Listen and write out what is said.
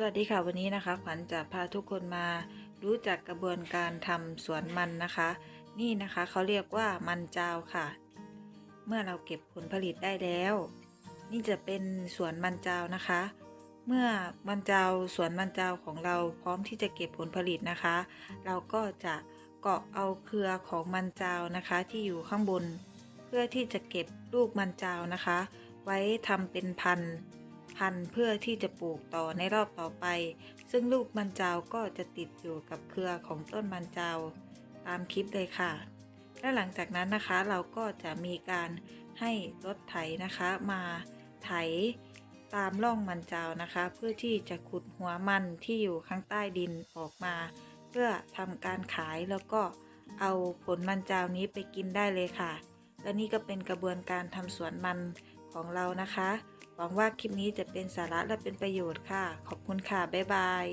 สวัสดีค่ะวันนี้นะคะขวัญจะพาทุกคนมารู้จักกระบวนการทำสวนมันนะคะ นี่นะคะเขาเรียกว่ามันจาวค่ะ เมื่อเราเก็บผลผลิตได้แล้ว นี่จะเป็นสวนมันจาวนะคะ เมื่อมันจาวสวนมันจาวของเราพร้อมที่จะเก็บผลผลิตนะคะ เราก็จะเกาะเอาเครือของมันจาวนะคะที่อยู่ข้างบน เพื่อที่จะเก็บลูกมันจาวนะคะ ไว้ทำเป็นพันธุ์ พันธุ์เพื่อที่จะปลูกต่อในรอบต่อไป ซึ่งลูกมันจาวก็จะติดอยู่กับเครือของต้นมันจาวตามคลิปเลยค่ะ และหลังจากนั้นนะคะเราก็จะมีการให้รถไถนะคะมาไถตามร่องมันจาวนะคะ เพื่อที่จะขุดหัวมันที่อยู่ข้างใต้ดินออกมา เพื่อทำการขายแล้วก็เอาผลมันจาวนี้ไปกินได้เลยค่ะ และนี่ก็เป็นกระบวนการทำสวนมันของเรานะคะ หวังว่าคลิปนี้จะเป็นสาระและเป็นประโยชน์ค่ะ ขอบคุณค่ะ บ๊ายบาย